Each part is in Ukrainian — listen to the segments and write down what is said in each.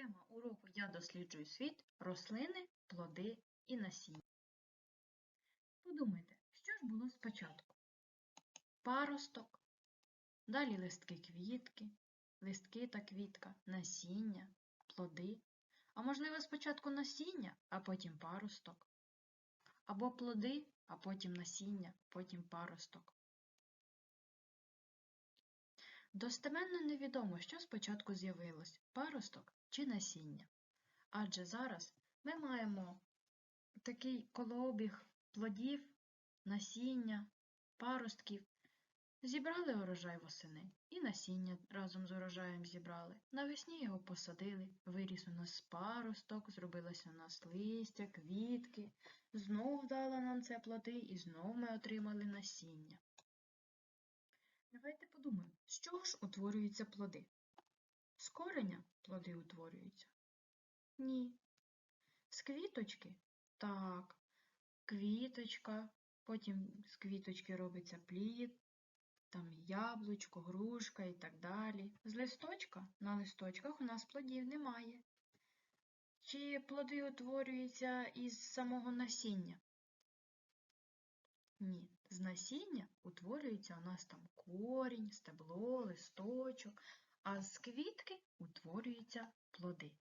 Тема уроку Я досліджую світ, рослини, плоди і насіння. Подумайте, що ж було спочатку? Паросток, далі листки квітки, листки та квітка, насіння, плоди. А можливо, спочатку насіння, а потім паросток. Або плоди, а потім насіння, потім паросток. Достеменно невідомо, що спочатку з'явилось паросток чи насіння. Адже зараз ми маємо такий колообіг плодів, насіння, паростків. Зібрали урожай восени і насіння разом з урожаєм зібрали. Навесні його посадили, виріс у нас паросток, зробилося у нас листя, квітки, знов дала нам це плоди і знов ми отримали насіння. Давайте подумаємо, з чого ж утворюються плоди? З кореня плоди утворюються? Ні. З квіточки? Так. Квіточка, потім з квіточки робиться плід, там яблучко, грушка і так далі. З листочка на листочках у нас плодів немає. Чи плоди утворюються із самого насіння? Ні, з насіння утворюється у нас там корінь, стебло, листочок, а з квітки утворюються плоди.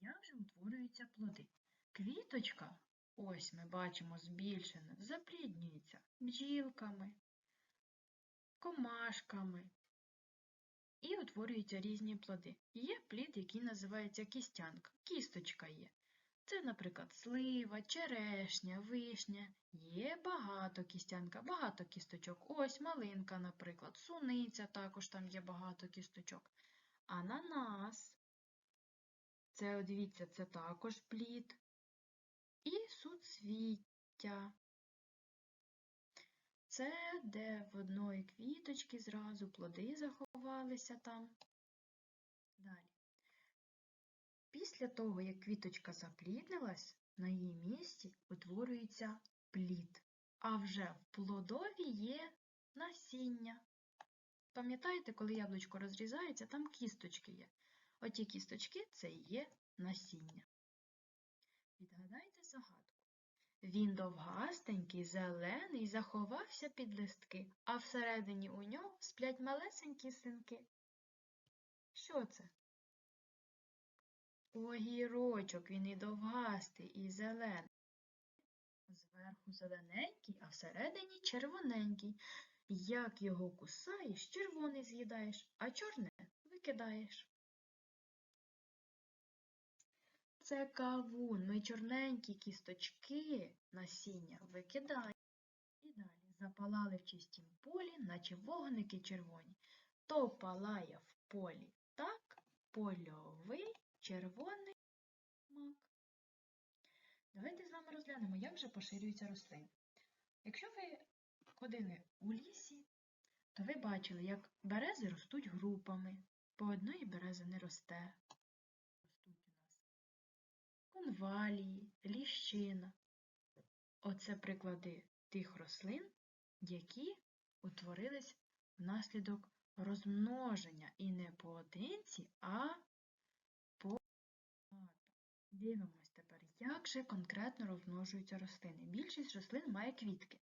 Як же утворюються плоди? Квіточка, ось ми бачимо збільшена, запліднюється бджілками, комашками і утворюються різні плоди. Є плід, який називається кістянка, кісточка є. Це, наприклад, слива, черешня, вишня. Є багато кістянка, багато кісточок. Ось малинка, наприклад, суниця також там є багато кісточок. Ананас. Це, дивіться, це також плід. І суцвіття. Це де в одної квіточки зразу плоди заховалися там. Далі. Після того, як квіточка запліднилась, на її місці утворюється плід, а вже в плодові є насіння. Пам'ятаєте, коли яблучко розрізається, там кісточки є. Оті кісточки це і є насіння. Відгадайте загадку. Він довгастенький, зелений, заховався під листки, а всередині у нього сплять малесенькі синки. Що це? Огірочок, він і довгастий, і зелений. Зверху зелененький, а всередині червоненький. Як його кусаєш, червоний з'їдаєш, а чорне викидаєш. Це кавун. Ми чорненькі кісточки насіння викидаємо. І далі запалали в чистім полі, наче вогники червоні. То палає в полі так, польовий червоний мак. Давайте з вами розглянемо, як же поширюються рослини. Якщо ви ходили у лісі, то ви бачили, як берези ростуть групами. По одної берези не росте. Ростуть у нас конвалії, ліщина. Оце приклади тих рослин, які утворились внаслідок розмноження і не поодинці, а Дивимось тепер, як же конкретно розмножуються рослини. Більшість рослин має квітки.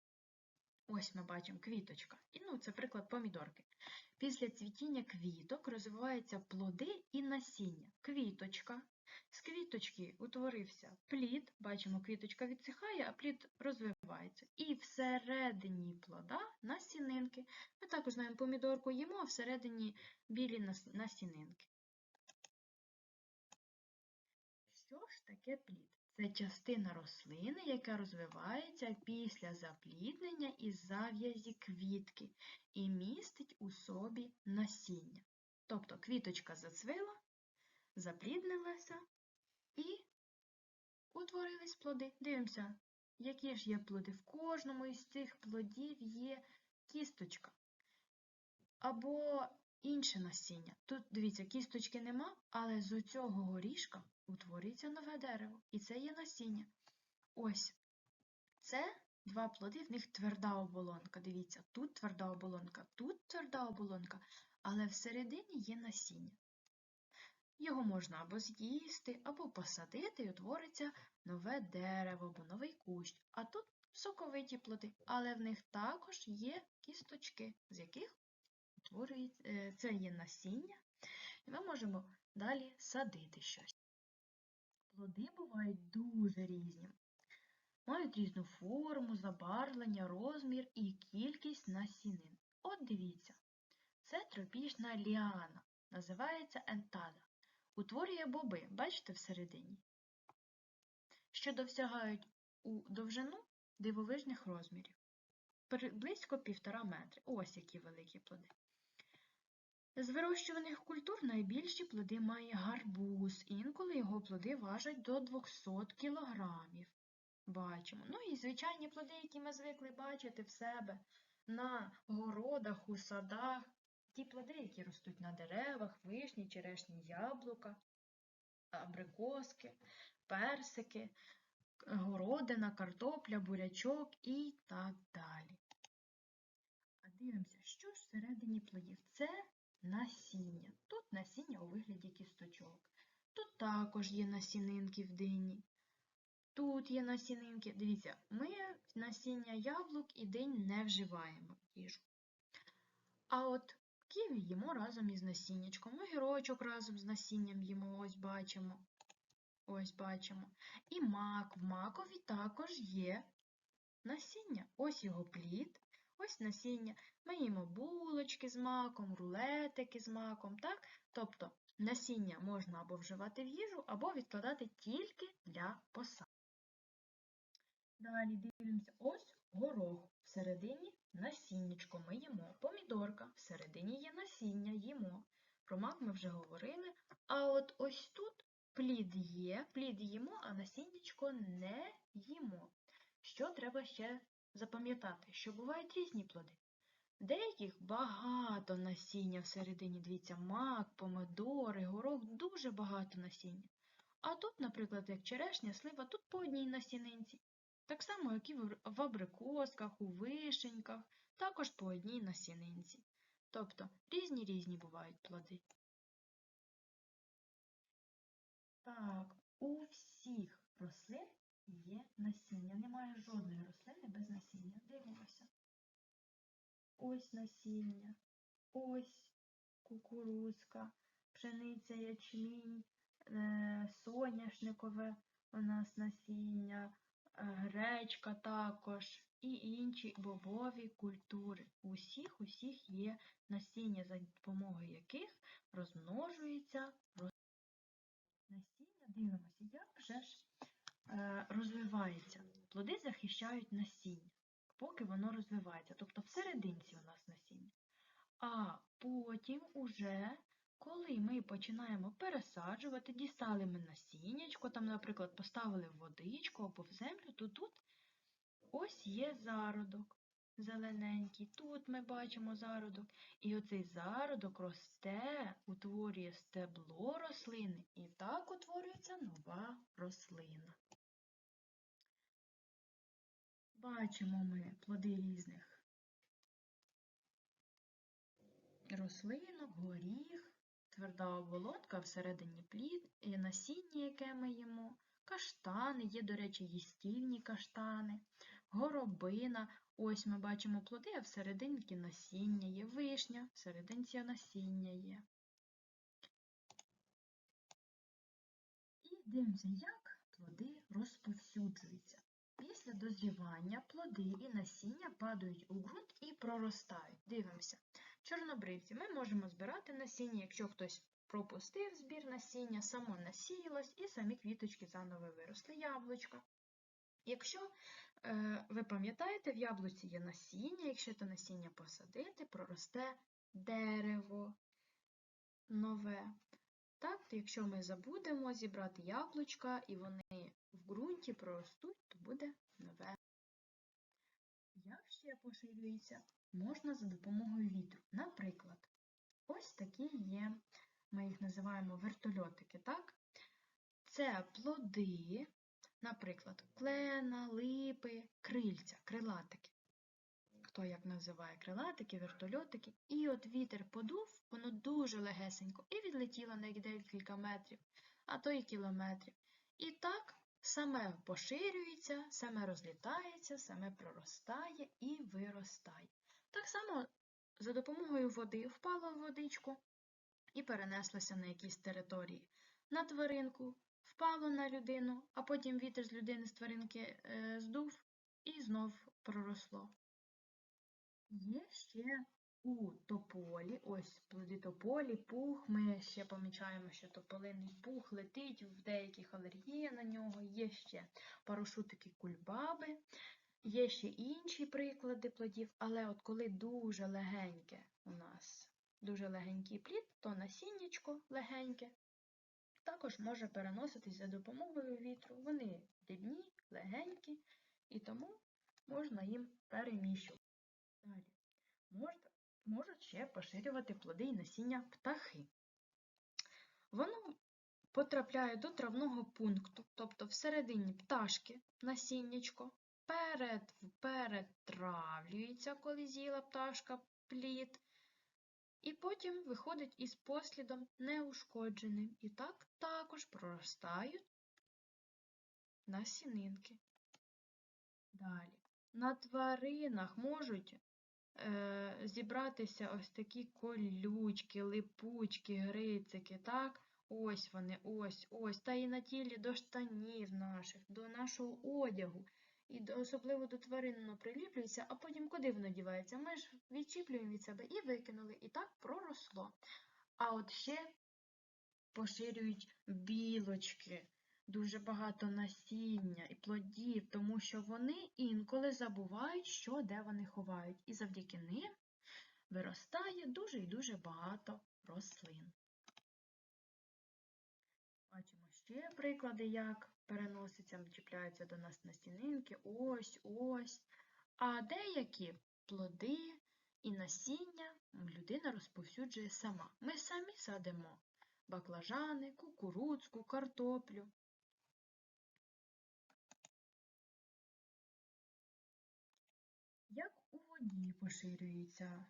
Ось ми бачимо квіточка. І ну, це приклад помідорки. Після цвітіння квіток розвиваються плоди і насіння. Квіточка. З квіточки утворився плід, бачимо, квіточка відсихає, а плід розвивається. І всередині плода насінинки. Ми також знаємо помідорку їмо, а всередині білі насінинки. Що ж таке плід? Це частина рослини, яка розвивається після запліднення і зав'язі квітки і містить у собі насіння. Тобто квіточка зацвила, запліднилася і утворились плоди. Дивимося, які ж є плоди. В кожному із цих плодів є кісточка. Або інше насіння. Тут, дивіться, кісточки нема, але з цього горішка утворюється нове дерево, і це є насіння. Ось це два плоди, в них тверда оболонка. Дивіться, тут тверда оболонка, тут тверда оболонка, але всередині є насіння. Його можна або з'їсти, або посадити і утвориться нове дерево або новий кущ. А тут соковиті плоди, але в них також є кісточки, з яких утворюється, е, це є насіння, і ми можемо далі садити щось. Плоди бувають дуже різні. Мають різну форму, забарвлення, розмір і кількість насінин. От дивіться, це тропічна ліана, називається ентада. Утворює боби, бачите, всередині, що досягають у довжину дивовижних розмірів. Близько півтора метри. Ось які великі плоди. З вирощуваних культур найбільші плоди має гарбуз, інколи його плоди важать до 200 кілограмів. Бачимо. Ну і звичайні плоди, які ми звикли бачити в себе на городах, у садах. Ті плоди, які ростуть на деревах, вишні, черешні яблука, абрикоски, персики, городина, картопля, бурячок і так далі. А дивимося, що ж всередині плодів? Це насіння. Тут насіння у вигляді кісточок. Тут також є насінинки в дині. Тут є насінинки. Дивіться, ми насіння яблук і динь не вживаємо в їжу. А от ківі їмо разом із насіннячком. Огірочок разом з насінням їмо, ось бачимо. Ось бачимо. І мак. В макові також є насіння. Ось його плід, ось насіння. Ми їмо булочки з маком, рулетики з маком. так? Тобто насіння можна або вживати в їжу, або відкладати тільки для посад. Далі дивимося ось горох. Всередині насіннячко ми їмо. Помідорка, всередині є насіння, їмо. Про мак ми вже говорили. А от ось тут плід є, плід їмо, а насіннячко не їмо. Що треба ще запам'ятати? Що бувають різні плоди. Деяких багато насіння всередині, дивіться, мак, помидори, горох, дуже багато насіння. А тут, наприклад, як черешня, слива, тут по одній насінинці. Так само, як і в абрикосках, у вишеньках, також по одній насінинці. Тобто різні різні бувають плоди. Так, у всіх рослин є насіння. Немає жодної рослини без насіння. Дивимося. Ось насіння, ось кукурузка, пшениця, ячмінь, е, соняшникове у нас насіння, е, гречка також і інші бобові культури. У всіх усіх є насіння, за допомогою яких розмножується насіння. Дивимося, як вже ж розвивається. Плоди захищають насіння поки воно розвивається. Тобто всерединці у нас насіння. А потім уже, коли ми починаємо пересаджувати, дістали ми насіннячко, там, наприклад, поставили в водичку або в землю, то тут ось є зародок зелененький. Тут ми бачимо зародок. І оцей зародок росте, утворює стебло рослини, і так утворюється нова рослина. Бачимо ми плоди різних рослинок, горіх, тверда оболонка, всередині плід, і насіння, яке ми їмо, каштани, є, до речі, їстівні каштани, горобина. Ось ми бачимо плоди, а всерединці насіння є, вишня, всерединці насіння є. І дивимося, як плоди розповсюджуються. Після дозрівання плоди і насіння падають у ґрунт і проростають. Дивимося. Чорнобривці ми можемо збирати насіння, якщо хтось пропустив збір насіння, само насіялось і самі квіточки заново виросли яблучка. Якщо е, ви пам'ятаєте, в яблуці є насіння, якщо це насіння посадити, проросте дерево нове. Так, якщо ми забудемо зібрати яблучка і вони в ґрунті проростуть, то буде нове. Як ще поширюється, можна за допомогою вітру. Наприклад, ось такі є, ми їх називаємо вертольотики, так? Це плоди, наприклад, клена, липи, крильця, крилатики. Хто як називає крилатики, вертольотики. І от вітер подув, воно дуже легесенько, і відлетіло на декілька метрів, а то й кілометрів. І так саме поширюється, саме розлітається, саме проростає і виростає. Так само за допомогою води впало в водичку і перенеслося на якісь території. На тваринку впало на людину, а потім вітер з людини з тваринки е, здув і знов проросло. Є ще у тополі, ось плоди тополі, пух. Ми ще помічаємо, що тополиний пух летить, в деяких алергія на нього, є ще парашутики кульбаби, є ще інші приклади плодів, але от коли дуже легеньке у нас, дуже легенький плід, то насіннячко легеньке також може переноситись за допомогою вітру. Вони дрібні, легенькі, і тому можна їм переміщувати. Далі. Можуть ще поширювати плоди і насіння птахи. Воно потрапляє до травного пункту, тобто всередині пташки насіннячко, перед, перетравлюється, коли з'їла пташка плід, і потім виходить із послідом неушкодженим. І так також проростають насінинки. Далі. На тваринах можуть зібратися ось такі колючки, липучки, грицики, так? Ось вони, ось, ось. Та і на тілі до штанів наших, до нашого одягу. І особливо до тварин воно приліплюється, а потім куди воно дівається? Ми ж відчіплюємо від себе і викинули, і так проросло. А от ще поширюють білочки, дуже багато насіння і плодів, тому що вони інколи забувають, що де вони ховають. І завдяки ним виростає дуже і дуже багато рослин. Бачимо ще приклади, як переноситься, чіпляються до нас настінинки, ось, ось. А деякі плоди і насіння людина розповсюджує сама. Ми самі садимо баклажани, кукурудзку, картоплю. Поширюються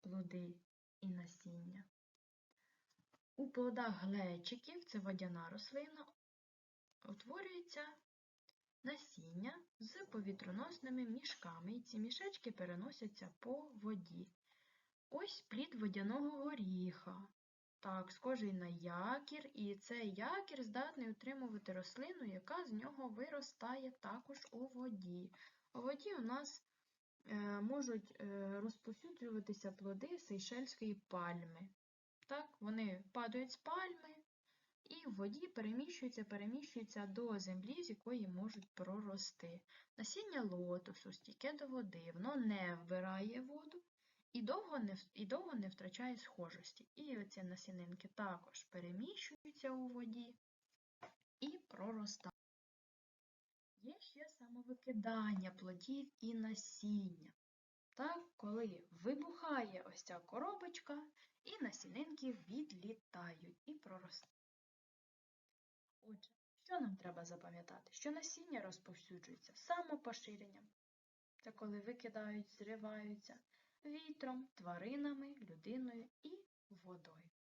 плоди і насіння? У плодах глечиків, це водяна рослина, утворюється насіння з повітроносними мішками, і ці мішечки переносяться по воді. Ось плід водяного горіха. Так, схожий на якір, і цей якір здатний утримувати рослину, яка з нього виростає також у воді. У воді у нас можуть е, розповсюджуватися плоди сейшельської пальми. Так, Вони падають з пальми і в воді переміщуються, переміщуються до землі, з якої можуть прорости. Насіння лотосу стійке до води, воно не вбирає воду і довго не і довго не втрачає схожості. І оці насінинки також переміщуються у воді і проростають. Самовикидання плодів і насіння. Так, коли вибухає ось ця коробочка, і насінинки відлітають і проростають. Отже, що нам треба запам'ятати? Що насіння розповсюджується самопоширенням. Це коли викидають, зриваються вітром, тваринами, людиною і водою.